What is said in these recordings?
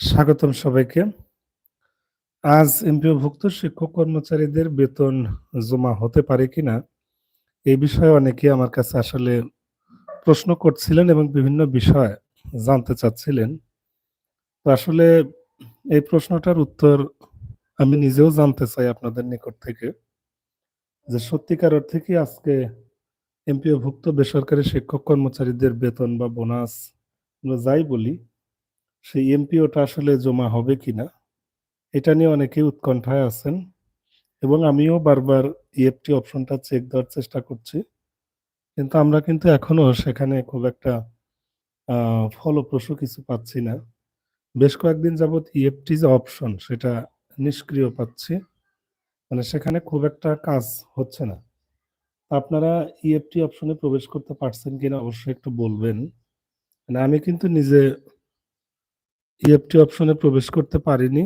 স্বাগতম সবাইকে। আজ এমপিওভুক্ত শিক্ষক কর্মচারীদের বেতন জমা হতে পারে কিনা? এই বিষয়ে অনেকে আমার কাছে আসলে প্রশ্ন করছিলেন এবং বিভিন্ন বিষয় জানতে চাচ্ছিলেন। তো আসলে এই প্রশ্নটার উত্তর আমি নিজেও জানতে চাই আপনাদের নিকট থেকে। যে সত্যিকার অর্থে কি আজকে এমপিওভুক্ত বেসরকারি শিক্ষক কর্মচারীদের বেতন বা বোনাস যাই বলি, সেই এমপিওটা আসলে জমা হবে কিনা? এটা নিয়ে অনেকেই উৎকণ্ঠায় আছেন এবং আমিও বারবার ইএফটি অপশনটা চেক দেওয়ার চেষ্টা করছি। কিন্তু আমরা কিন্তু এখনও সেখানে খুব একটা ফলপ্রসূ কিছু পাচ্ছি না। বেশ কয়েকদিন যাবৎ ইএফটি যে অপশন সেটা নিষ্ক্রিয় পাচ্ছি। মানে সেখানে খুব একটা কাজ হচ্ছে না। আপনারা ইএফটি অপশনে প্রবেশ করতে পারছেন কিনা অবশ্যই একটু বলবেন। মানে আমি কিন্তু নিজে ইএফটি অপশনে প্রবেশ করতে পারিনি।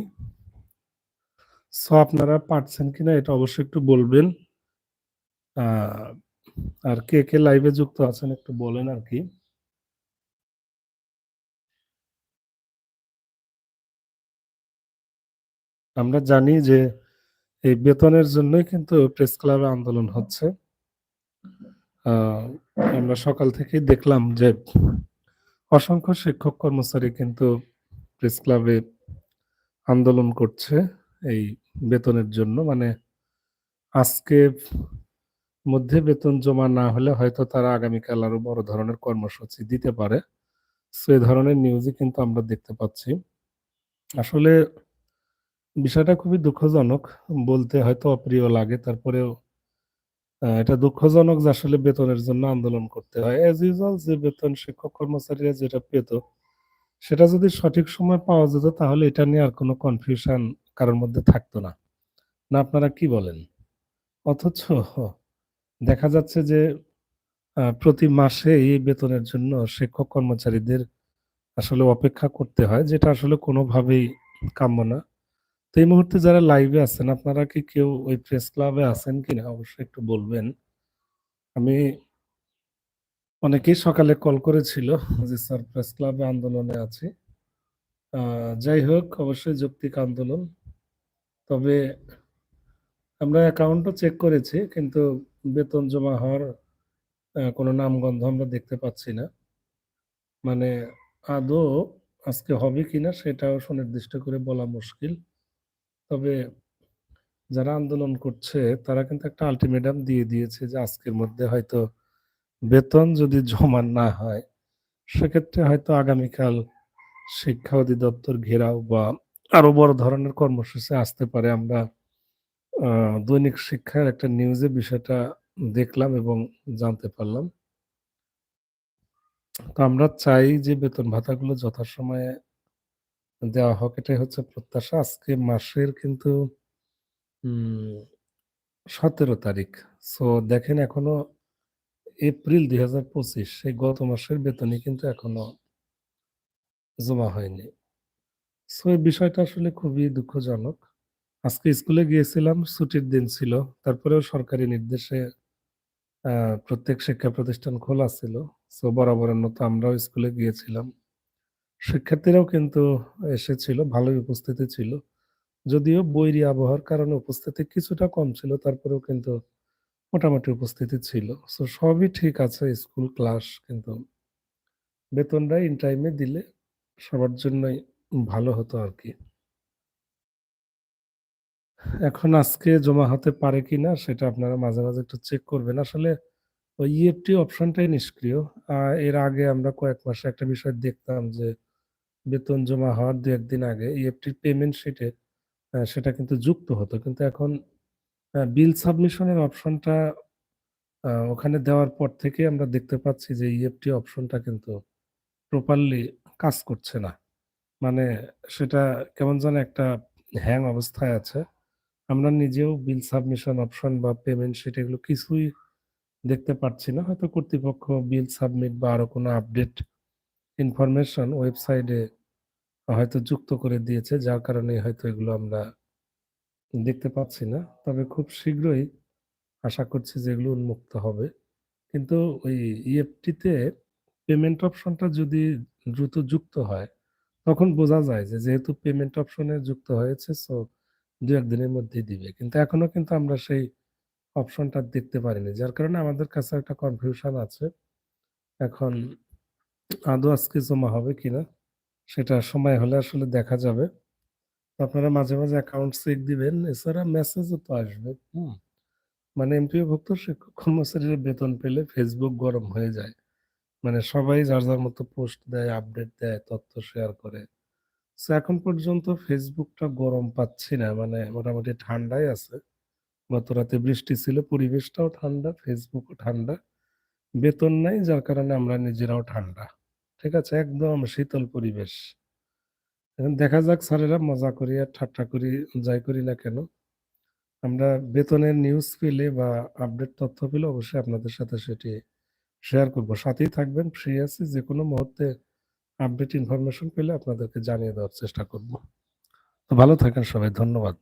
সো আপনারা পারছেন কিনা এটা অবশ্যই একটু বলবেন। আর কে, কে লাইভে যুক্ত আছেন একটু বলেন আর কি আমরা জানি যে এই বেতনের জন্যই কিন্তু প্রেস ক্লাবে আন্দোলন হচ্ছে। আমরা সকাল থেকেই দেখলাম যে অসংখ্য শিক্ষক কর্মচারী কিন্তু প্রেস ক্লাবে আন্দোলন করছে এই বেতনের জন্য। মানে আজকে মধ্যে বেতন জমা না হলে হয়তো তারা আগামীকাল আরও বড় ধরনের কর্মসূচি দিতে পারে। সো ধরনের নিউজই কিন্তু আমরা দেখতে পাচ্ছি। আসলে বিষয়টা খুবই দুঃখজনক। বলতে হয়তো অপ্রিয় লাগে তারপরেও এটা দুঃখজনক যে আসলে বেতনের জন্য আন্দোলন করতে হয়। অ্যাজ ইউজুয়াল যে বেতন শিক্ষক কর্মচারীরা যেটা পেত, সেটা যদি সঠিক সময় পাওয়া যেত, তাহলে এটা নিয়ে আর কোনো কনফিউশন কারোর মধ্যে থাকতো না। না, আপনারা কি বলেন? অথচ দেখা যাচ্ছে যে প্রতি মাসে এই বেতনের জন্য শিক্ষক কর্মচারীদের আসলে অপেক্ষা করতে হয়, যেটা আসলে কোনোভাবেই কাম্য না। তো এই মুহূর্তে যারা লাইভে আছেন, আপনারা কি কেউ ওই প্রেস ক্লাবে আছেন কিনা অবশ্যই একটু বলবেন। আমি অনেকেই সকালে কল করেছিল যে, স্যার প্রেস ক্লাবে আন্দোলনে আছি। যাই হোক, অবশ্যই যৌক্তিক আন্দোলন। তবে আমরা অ্যাকাউন্টও চেক করেছি, কিন্তু বেতন জমা হওয়ার কোনো নামগন্ধ আমরা দেখতে পাচ্ছি না। মানে আদৌ আজকে হবে কি না সেটাও সুনির্দিষ্ট করে বলা মুশকিল। তবে যারা আন্দোলন করছে, তারা কিন্তু একটা আল্টিমেটাম দিয়ে দিয়েছে যে, আজকের মধ্যে হয়তো বেতন যদি জমা না হয়, সেক্ষেত্রে হয়তো আগামীকাল শিক্ষা অধিদপ্তর ঘেরাও বা আরও বড় ধরনের কর্মসূচি আসতে পারে। আমরা দৈনিক শিক্ষার একটা নিউজে বিষয়টা দেখলাম এবং জানতে পারলাম। তো আমরা চাই যে বেতন ভাতাগুলো যথাসময়ে দেওয়া হোক এটাই হচ্ছে প্রত্যাশা। আজকে মাসের কিন্তু ১৭ তারিখ। সো দেখেন এখনও এপ্রিল ২০২৫ সেই গত মাসের বেতনই কিন্তু এখনও জমা হয়নি। সো এই বিষয়টা আসলে খুবই দুঃখজনক। আজকে স্কুলে গিয়েছিলাম, ছুটির দিন ছিল। তারপরেও সরকারি নির্দেশে প্রত্যেক শিক্ষা প্রতিষ্ঠান খোলা ছিল। সো বরাবরের মতো আমরাও স্কুলে গিয়েছিলাম। শিক্ষার্থীরাও কিন্তু এসেছিল, ভালোই উপস্থিতি ছিল। যদিও বৈরী আবহাওয়ার কারণে উপস্থিতি কিছুটা কম ছিল, তারপরেও কিন্তু মোটামুটি উপস্থিতি ছিল। সো সবই ঠিক আছে স্কুল, ক্লাস কিন্তু বেতনটা ইন টাইমে দিলে সবার জন্যই ভালো হতো আর কি এখন আজকে জমা হতে পারে কিনা সেটা আপনারা মাঝে, মাঝে একটু চেক করবেন। আসলে ওই ইএফটি অপশনটাই নিষ্ক্রিয়। এর আগে আমরা কয়েক মাসে একটা বিষয় দেখতাম যে বেতন জমা হওয়ার দু একদিন আগে ইএফটির পেমেন্ট শিটে সেটা কিন্তু যুক্ত হতো। কিন্তু এখন বিল সাবমিশনের অপশনটা ওখানে দেওয়ার পর থেকেই আমরা দেখতে পাচ্ছি যে ইএফটি অপশনটা কিন্তু প্রপারলি কাজ করছে না। মানে সেটা কেমন যেন একটা হ্যাং অবস্থায় আছে। আমরা নিজেও বিল সাবমিশন অপশন বা পেমেন্ট শিট এগুলো কিছুই দেখতে পাচ্ছি না। হয়তো কর্তৃপক্ষ বিল সাবমিট বা আরও কোনো আপডেট ইনফরমেশন ওয়েবসাইটে হয়তো যুক্ত করে দিয়েছে, যার কারণে হয়তো এগুলো আমরা দেখতে পাচ্ছি না। তবে খুব শীঘ্রই আশা করছি যে এগুলো উন্মুক্ত হবে। কিন্তু ওই ইএফটিতে পেমেন্ট অপশনটা যদি দ্রুত যুক্ত হয়, তখন বোঝা যায় যে যেহেতু পেমেন্ট অপশনে যুক্ত হয়েছে সো ২-১ দিনের মধ্যেই দিবে। কিন্তু এখনও কিন্তু আমরা সেই অপশনটা দেখতে পারিনি। যার কারণে আমাদের কাছে একটা কনফিউশন আছে। এখন আদৌ আজকে জমা হবে কিনা সেটা সময় হলে আসলে দেখা যাবে। তো আপনারা মাঝে, মাঝে অ্যাকাউন্ট চেক দিবেন। এছাড়া মেসেজও তো আসবে। হুম? মানে এমপিওভুক্ত শিক্ষক কর্মচারীরা বেতন পেলে ফেসবুক গরম হয়ে যায়। মানে সবাই যার, যার মতো পোস্ট দেয়, আপডেট দেয়, তথ্য শেয়ার করে। সো এখন পর্যন্ত ফেসবুকটা গরম পাচ্ছি না। মানে মোটামুটি ঠান্ডাই আছে। গত রাতে বৃষ্টি ছিল, পরিবেশটাও ঠান্ডা, ফেসবুকও ঠান্ডা। বেতন নাই যার কারণে আমরা নিজেরাও ঠান্ডা। ঠিক আছে? একদম শীতল পরিবেশ। দেখা যাক স্যারেরা মজা করি আর ঠাট্টা করি, যাই করি না কেন। আমরা বেতনের নিউজ পেলে বা আপডেট তথ্য পেলে অবশ্যই আপনাদের সাথে সেটি শেয়ার করব। সাথেই থাকবেন, ফ্রি আছি। যেকোনো মুহূর্তে আপডেট ইনফরমেশন পেলে আপনাদেরকে জানিয়ে দেওয়ার চেষ্টা করব। তো ভালো থাকেন সবাই। ধন্যবাদ।